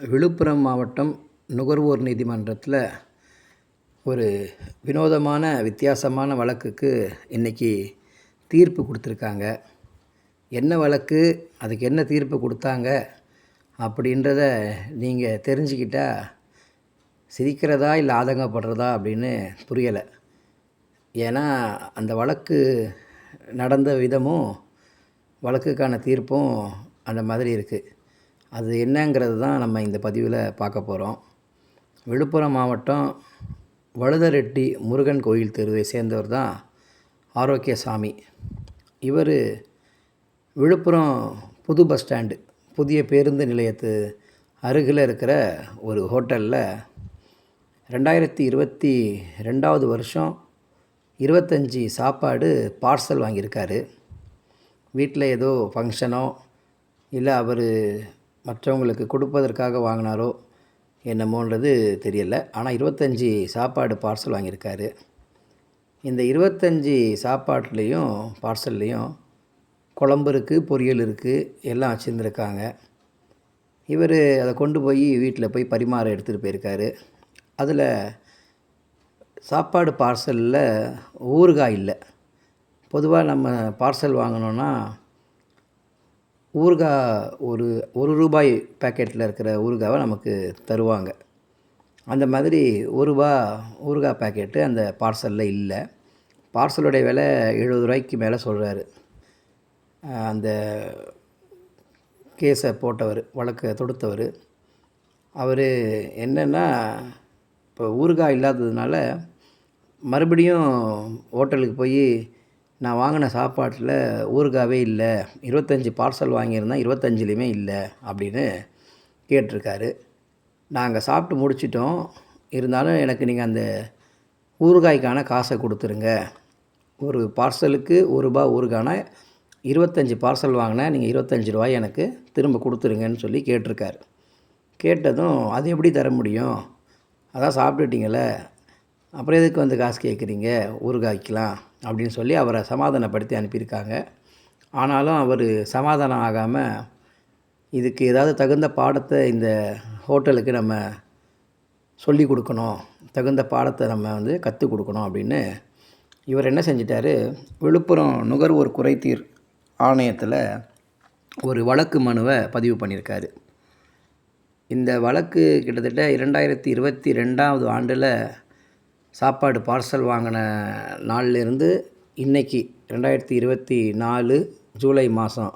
விழுப்புரம் மாவட்டம் நுகர்வோர் நீதிமன்றத்தில் ஒரு வினோதமான வித்தியாசமான வழக்குக்கு இன்றைக்கி தீர்ப்பு கொடுத்துருக்காங்க. என்ன வழக்கு? அதுக்கு என்ன தீர்ப்பு கொடுத்தாங்க? அப்படின்றத நீங்கள் தெரிஞ்சுக்கிட்டா சிரிக்கிறதா இல்லை ஆதங்கப்படுறதா அப்படின்னு புரியலை. ஏன்னா அந்த வழக்கு நடந்த விதமும் வழக்குக்கான தீர்ப்பும் அந்த மாதிரி இருக்குது அது என்னங்கிறது தான் நம்ம இந்த பதிவில் பார்க்க போகிறோம். விழுப்புரம் மாவட்டம் வழுதரெட்டி முருகன் கோயில் தெருவை சேர்ந்தவர் தான் ஆரோக்கியசாமி. இவர் விழுப்புரம் புது பஸ் ஸ்டாண்டு புதிய பேருந்து நிலையத்து அருகில் இருக்கிற ஒரு ஹோட்டலில் ரெண்டாயிரத்தி இருபத்தி ரெண்டாவது வருஷம் இருபத்தஞ்சி சாப்பாடு பார்சல் வாங்கியிருக்காரு. வீட்டில் ஏதோ ஃபங்க்ஷனோ இல்லை அவர் மற்றவங்களுக்கு கொடுப்பதற்காக வாங்கினாரோ என்னமோன்றது தெரியலை. ஆனால் இருபத்தஞ்சி சாப்பாடு பார்சல் வாங்கியிருக்காரு. இந்த இருபத்தஞ்சி சாப்பாட்லேயும் பார்சல்லையும் குழம்பு இருக்குது பொரியல் இருக்குது எல்லாம் வச்சுருந்துருக்காங்க. இவர் அதை கொண்டு போய் வீட்டில் போய் பரிமாற எடுத்துகிட்டு போயிருக்காரு. அதில் சாப்பாடு பார்சலில் ஊறுகாய் இல்லை. பொதுவாக நம்ம பார்சல் வாங்கினோன்னா ஊறுகாய் ஒரு ஒரு ரூபாய் பேக்கெட்டில் இருக்கிற ஊறுகாவை நமக்கு தருவாங்க. அந்த மாதிரி ஒரு ரூபா ஊறுகாய் பேக்கெட்டு அந்த பார்சலில் இல்லை. பார்சலுடைய விலை எழுபது ரூபாய்க்கு மேலே சொல்கிறாரு அந்த கேஸை போட்டவர் வழக்கை தொடுத்தவர். அவர் என்னென்னா இப்போ ஊறுகாய் இல்லாததுனால மறுபடியும் ஹோட்டலுக்கு போய் நான் வாங்கின சாப்பாட்டில் ஊறுகாவே இல்லை. இருபத்தஞ்சி பார்சல் வாங்கியிருந்தேன் இருபத்தஞ்சிலையுமே இல்லை அப்படின்னு கேட்டிருக்காரு. நாங்கள் சாப்பிட்டு முடிச்சிட்டோம். இருந்தாலும் எனக்கு நீங்கள் அந்த ஊறுகாய்க்கான காசை கொடுத்துருங்க. ஒரு பார்சலுக்கு ஒரு ரூபா ஊறுகானா இருபத்தஞ்சி பார்சல் வாங்கினேன் நீங்கள் இருபத்தஞ்சி ரூபாய் எனக்கு திரும்ப கொடுத்துருங்கன்னு சொல்லி கேட்டிருக்காரு. கேட்டதும் அது எப்படி தர முடியும்? அதான் சாப்பிட்டுட்டிங்களே அப்புறம் எதுக்கு வந்து காசு கேட்குறீங்க? ஊறுகாய்க்கலாம் அப்படின்னு சொல்லி அவரை சமாதானப்படுத்தி அனுப்பியிருக்காங்க. ஆனாலும் அவர் சமாதானம் ஆகாமல் இதுக்கு ஏதாவது தகுந்த பாடத்தை இந்த ஹோட்டலுக்கு நம்ம சொல்லி கொடுக்கணும். தகுந்த பாடத்தை நம்ம வந்து கற்றுக் கொடுக்கணும் அப்படின்னு இவர் என்ன செஞ்சிட்டாரு? விழுப்புரம் நுகர்வோர் குறைதீர் ஆணையத்தில் ஒரு வழக்கு மனுவை பதிவு பண்ணியிருக்காரு. இந்த வழக்கு கிட்டத்தட்ட இரண்டாயிரத்தி இருபத்தி ரெண்டாவது ஆண்டில் சாப்பாடு பார்சல் வாங்கின நாள்லேருந்து இன்றைக்கி ரெண்டாயிரத்தி இருபத்தி நாலு ஜூலை மாதம்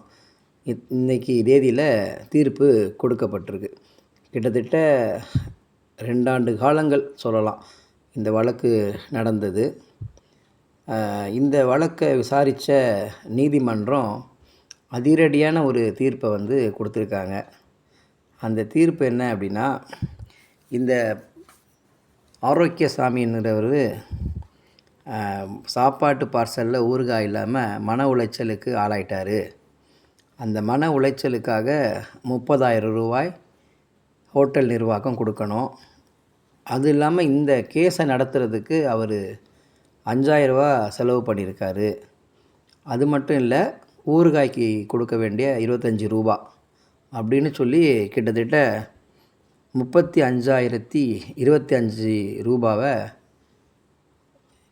இன்றைக்கி தேதியில் தீர்ப்பு கொடுக்கப்பட்டிருக்கு. கிட்டத்தட்ட ரெண்டாண்டு காலங்கள் சொல்லலாம் இந்த வழக்கு நடந்தது. இந்த வழக்கை விசாரித்த நீதிமன்றம் அதிரடியான ஒரு தீர்ப்பை வந்து கொடுத்துருக்காங்க. அந்த தீர்ப்பு என்ன அப்படின்னா இந்த ஆரோக்கியசாமின்றவர் சாப்பாட்டு பார்சலில் ஊறுகாய் இல்லாமல் மன உளைச்சலுக்கு ஆளாயிட்டார். அந்த மன உளைச்சலுக்காக முப்பதாயிரம் ரூபாய் ஹோட்டல் நிர்வாகம் கொடுக்கணும். அது இல்லாமல் இந்த கேஸை நடத்துகிறதுக்கு அவர் அஞ்சாயிரரூபா செலவு பண்ணியிருக்காரு. அது மட்டும் இல்லை ஊறுகாய்க்கு கொடுக்க வேண்டிய இருபத்தஞ்சி ரூபா அப்படின்னு சொல்லி கிட்டத்தட்ட முப்பத்தி அஞ்சாயிரத்தி இருபத்தி அஞ்சு ரூபாவை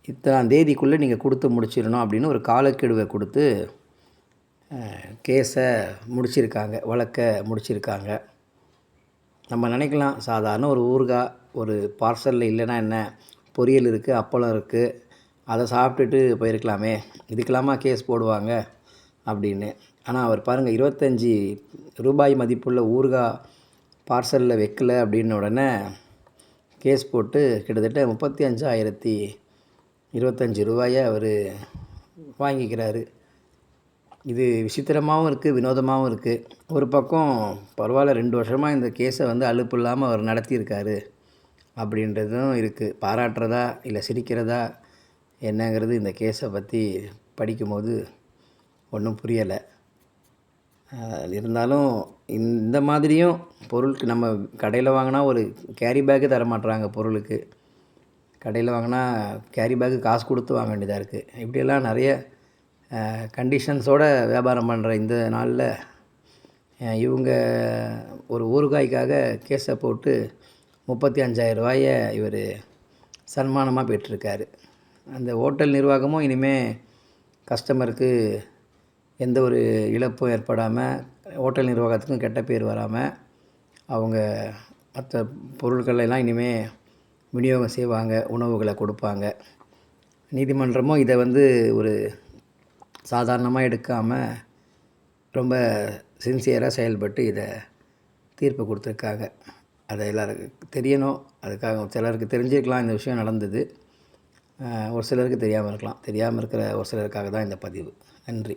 இத்தனாம் தேதிக்குள்ளே நீங்கள் கொடுத்து முடிச்சிடணும் அப்படின்னு ஒரு காலக்கெடுவை கொடுத்து கேஸை முடிச்சிருக்காங்க வழக்கை முடிச்சிருக்காங்க. நம்ம நினைக்கலாம் சாதாரண ஒரு ஊறுகாய் ஒரு பார்சலில் இல்லைன்னா என்ன பொரியல் இருக்குது அப்பளம் இருக்குது அதை சாப்பிட்டுட்டு போயிருக்கலாமே இதுக்கெல்லாமா கேஸ் போடுவாங்க அப்படின்னு. ஆனால் அவர் பாருங்கள் இருபத்தஞ்சி ரூபாய் மதிப்புள்ள ஊறுகாய் பார்சலில் வைக்கல அப்படின்ன உடனே கேஸ் போட்டு கிட்டத்தட்ட முப்பத்தி அஞ்சாயிரத்தி இருபத்தஞ்சி ரூபாயை அவர் வாங்கிக்கிறாரு. இது விசித்திரமாகவும் இருக்குது வினோதமாகவும் இருக்குது ஒரு பக்கம் பரவாயில்ல ரெண்டு வருஷமாக இந்த கேஸை வந்து அலுப்பு இல்லாமல் அவர் நடத்தியிருக்காரு அப்படின்றதும் இருக்குது பாராட்டுறதா இல்லை சிரிக்கிறதா என்னங்கிறது இந்த கேஸை பற்றி படிக்கும்போது ஒன்றும் புரியலை. இருந்தாலும் இந்த மாதிரியும் பொருளுக்கு நம்ம கடையில் வாங்கினா ஒரு கேரி பேக்கு தர மாட்டுறாங்க பொருளுக்கு. கடையில் வாங்கினா கேரி பேக்கு காசு கொடுத்து வாங்க வேண்டியதாக இருக்குது இப்படியெல்லாம் நிறைய கண்டிஷன்ஸோடு வியாபாரம் பண்ணுற இந்த நாளில் இவங்க ஒரு ஊறுகாய்க்காக கேஸை போட்டு முப்பத்தி அஞ்சாயிரம் ரூபாயை இவர் சன்மானமாக பெற்றிருக்காரு. அந்த ஹோட்டல் நிர்வாகமும் இனிமேல் கஸ்டமருக்கு எந்த ஒரு இழப்பும் ஏற்படாமல் ஹோட்டல் நிர்வாகத்துக்கும் கெட்ட பேர் வராமல் அவங்க மற்ற பொருட்கள் எல்லாம் இனிமேல் விநியோகம் செய்வாங்க உணவுகளை கொடுப்பாங்க. நீதிமன்றமும் இதை வந்து ஒரு சாதாரணமாக எடுக்காமல் ரொம்ப சின்சியராக செயல்பட்டு இதை தீர்ப்பு கொடுத்துருக்காங்க. அதை எல்லாருக்கும் தெரியணும். அதுக்காக சிலருக்கு தெரிஞ்சிருக்கலாம் இந்த விஷயம் நடந்தது. ஒரு சிலருக்கு தெரியாமல் இருக்கலாம். தெரியாமல் இருக்கிற ஒரு சிலருக்காக தான் இந்த பதிவு. நன்றி.